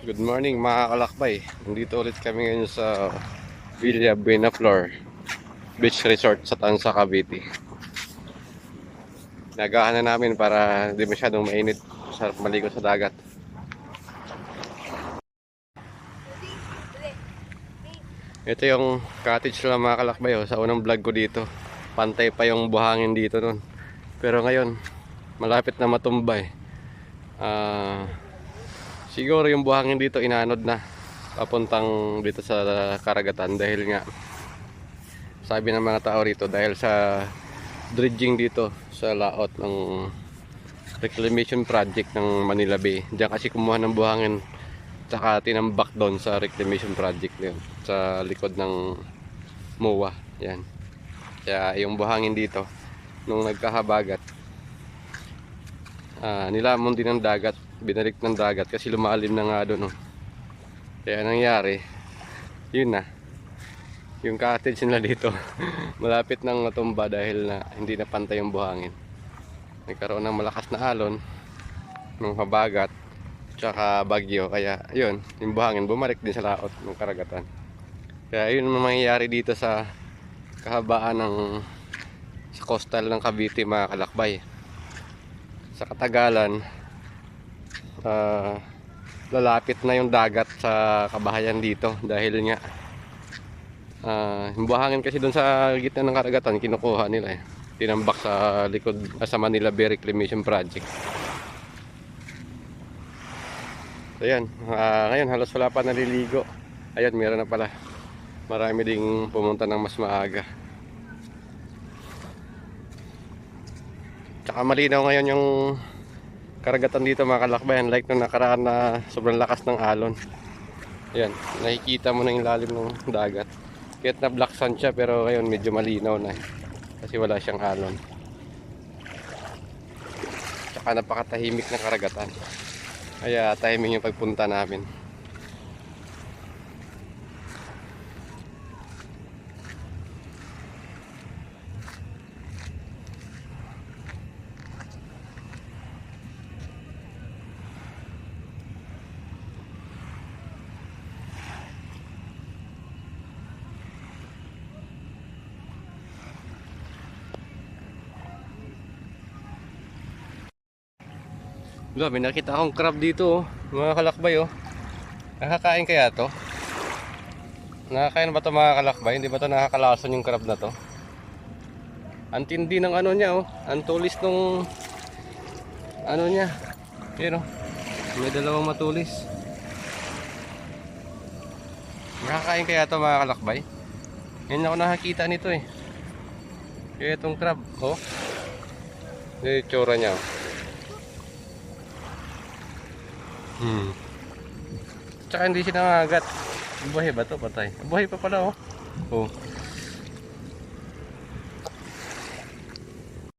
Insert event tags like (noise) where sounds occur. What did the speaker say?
Good morning mga kalakbay. Nandito ulit kami ngayon sa Villa Buenaflor Beach Resort sa Tansa, Cavite. Nagahan na namin para hindi masyadong mainit. Sarap maligo sa dagat. Ito yung cottage lang mga kalakbay oh, sa unang vlog ko dito. Pantay pa yung buhangin dito nun. Pero ngayon, malapit na matumbay. Ah... Siguro yung buhangin dito inanod na papuntang dito sa karagatan dahil nga sabi ng mga tao rito dahil sa dredging dito sa laot ng reclamation project ng Manila Bay. Diyan kasi kumuha ng buhangin tsaka tinambak doon sa reclamation project yun sa likod ng MOA. Yan. Kaya yung buhangin dito nung nagkahabagat ah nilamon din ng dagat binalik ng dagat kasi lumalim na nga doon. Oh. Kaya nangyari, yun na. Yung cottage nila dito, (laughs) malapit nang matumba dahil na hindi na pantay yung buhangin. Nagkaroon ng malakas na alon, ng habagat, tsaka bagyo. Kaya yun, yung buhangin bumalik din sa laot ng karagatan. Kaya yun ang mangyayari dito sa kahabaan ng sa coastal ng Cavite mga kalakbay. Sa katagalan, ah, lalapit na yung dagat sa kabahayan dito dahil nga ah, yung buhangin kasi doon sa gitna ng karagatan kinukuha nila eh. Tinambak sa likod ah, sa Manila Bay Reclamation Project. So yan. Ah, ngayon halos wala pa naliligo. Ayun meron na pala. Marami ding pumunta ng mas maaga tsaka malinaw ngayon yung karagatan dito mga kalakbayan. Like nung nakaraan na sobrang lakas ng alon. Yan nakikita mo na yung lalim ng dagat. Kahit na black sand siya pero ngayon medyo malinaw na. Kasi wala siyang alon. Tsaka napakatahimik na karagatan. Kaya timing yung pagpunta namin Diba, may nakita akong crab dito, oh. mga kalakbay, oh. Nakakain kaya to? Nakakain ba to mga kalakbay? Hindi ba to nakakalason yung crab na to? Ang tindi ng ano niya, oh. Ang tulis nung ano niya. Yun, oh. May dalawang matulis. Nakakain kaya to mga kalakbay? Yan ako nakakita nito, eh. Kaya itong crab, oh. Yung itsura niya, oh. Hmm. Tsaka hindi siya nangagat. Buhay ba to? Patay. Buhay pa pala oh. Oh.